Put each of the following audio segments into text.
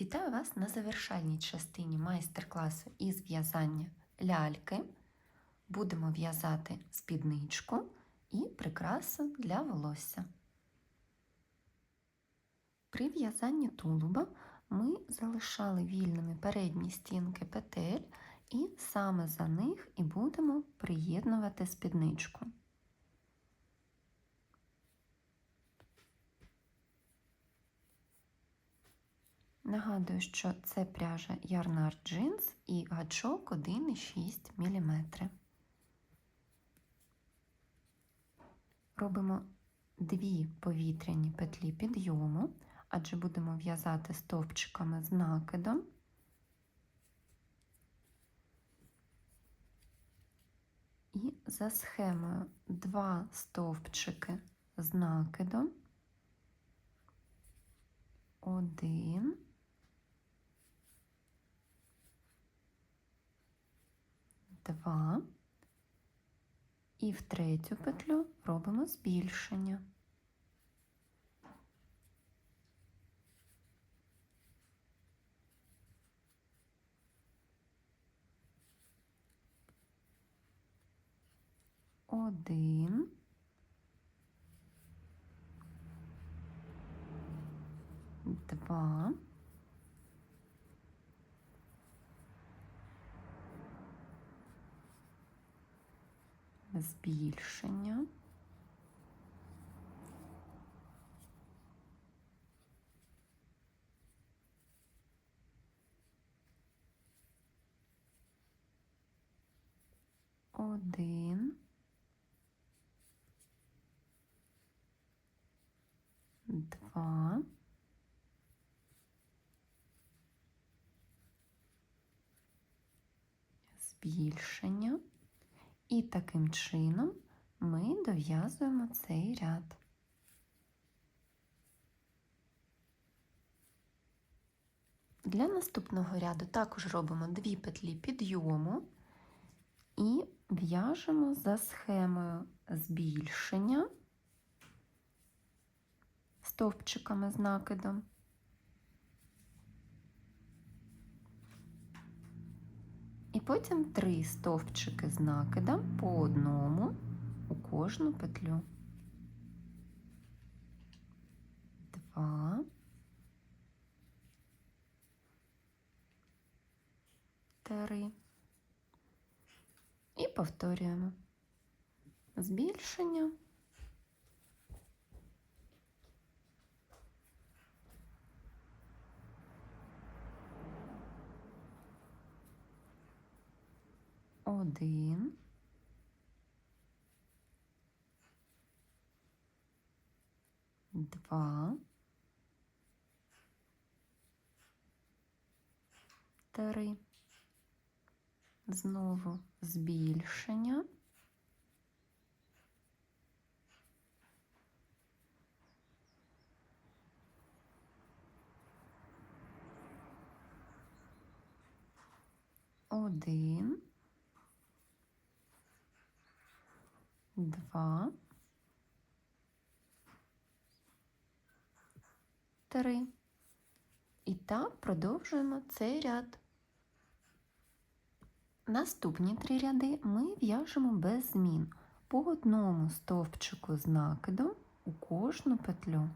Вітаю вас на завершальній частині майстер-класу із в'язання ляльки. Будемо в'язати спідничку і прикрасу для волосся. При в'язанні тулуба ми залишали вільними передні стінки петель і саме за них і будемо приєднувати спідничку. Нагадую, що це пряжа Ярнар Jeans і гачок 1,6 мм. Робимо дві повітряні петлі підйому, адже будемо в'язати стовпчиками з накидом. І за схемою два стовпчики з накидом, один, два, і в третю петлю робимо збільшення. Один, два, збільшення. Один, два, збільшення. І таким чином ми дов'язуємо цей ряд. Для наступного ряду також робимо дві петлі підйому і в'яжемо за схемою збільшення стовпчиками з накидом. Потім три стовпчики з накидом по одному у кожну петлю. Два. Три. І повторюємо. Збільшення. Один. Два. Три. Знову збільшення. Один. Два. Три. І так продовжуємо цей ряд. Наступні три ряди ми в'яжемо без змін по одному стовпчику з накидом у кожну петлю.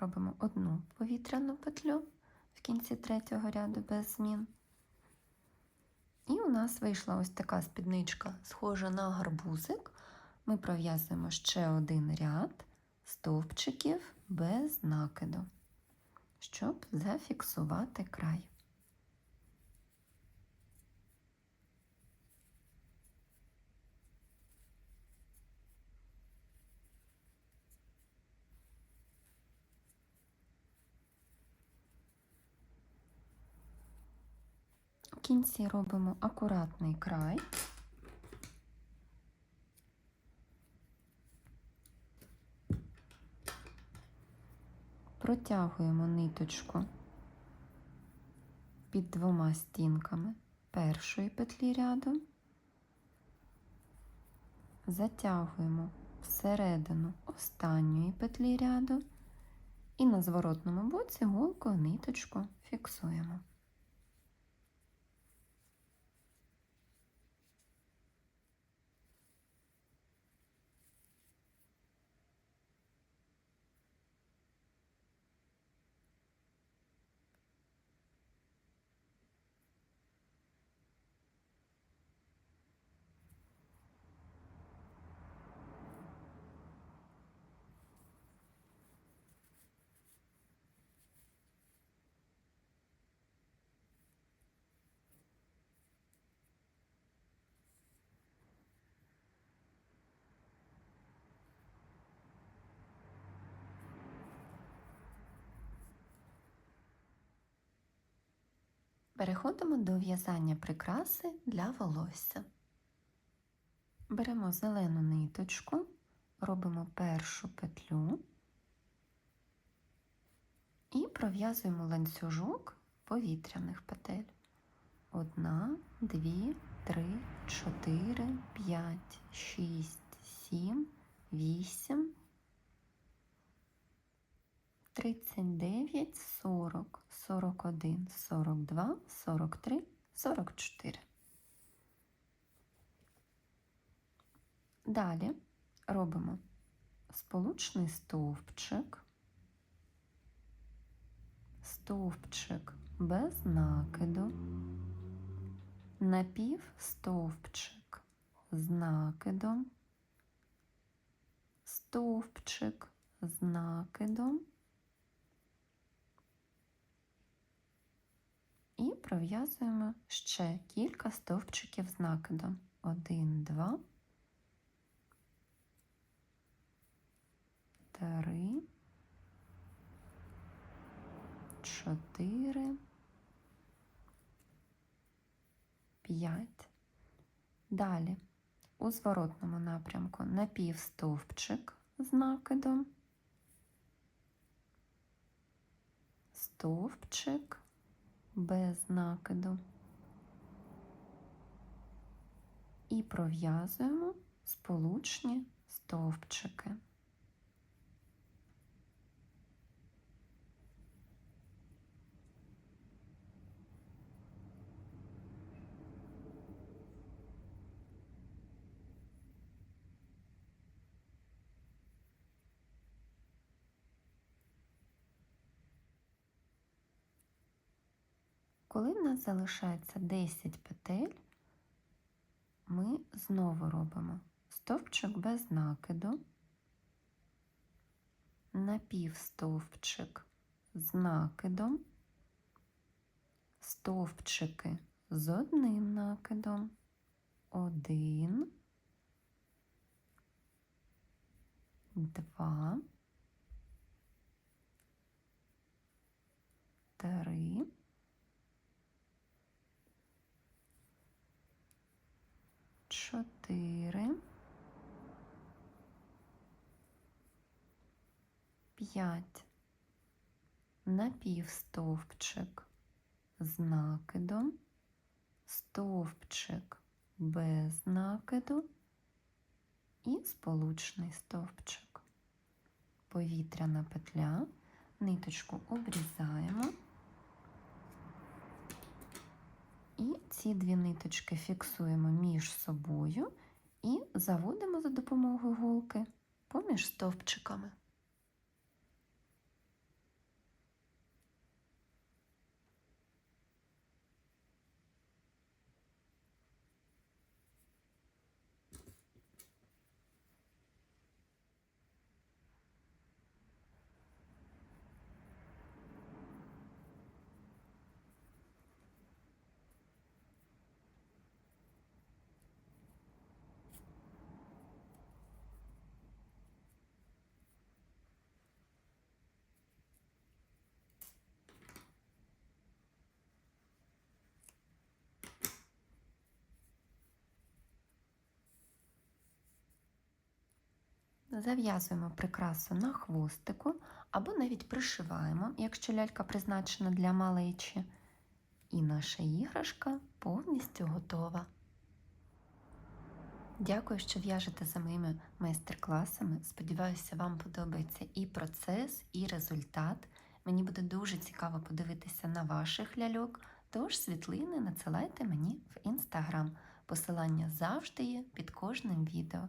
Робимо одну повітряну петлю в кінці третього ряду без змін. І у нас вийшла ось така спідничка, схожа на гарбузик, ми пров'язуємо ще один ряд стовпчиків без накиду, щоб зафіксувати край. Кінці робимо акуратний край. Протягуємо ниточку під двома стінками першої петлі ряду, затягуємо всередину останньої петлі ряду і на зворотному боці голкою ниточку фіксуємо. Переходимо до в'язання прикраси для волосся. Беремо зелену ниточку, робимо першу петлю і пров'язуємо ланцюжок повітряних петель. Одна, дві, три, чотири, п'ять, шість, сім, вісім. 39, 40, 41, 42, 43, 44. Далі робимо сполучний стовпчик, стовпчик без накиду, напівстовпчик з накидом, стовпчик з накидом. І пров'язуємо ще кілька стовпчиків з накидом. Один, два, три, чотири, п'ять. Далі. У зворотному напрямку напівстовпчик з накидом, стовпчик без накиду і пров'язуємо сполучні стовпчики. Коли в нас залишається 10 петель, ми знову робимо стовпчик без накиду, напівстовпчик з накидом, стовпчики з одним накидом, один, два, три. Чотири, п'ять, напівстовпчик з накидом, стовпчик без накиду. І сполучний стовпчик. Повітряна петля, ниточку обрізаємо. І ці дві ниточки фіксуємо між собою і заводимо за допомогою голки поміж стовпчиками. Зав'язуємо прикрасу на хвостику або навіть пришиваємо, якщо лялька призначена для малечі. І наша іграшка повністю готова. Дякую, що в'яжете за моїми майстер-класами. Сподіваюся, вам подобається і процес, і результат. Мені буде дуже цікаво подивитися на ваших ляльок, тож світлини надсилайте мені в інстаграм. Посилання завжди є під кожним відео.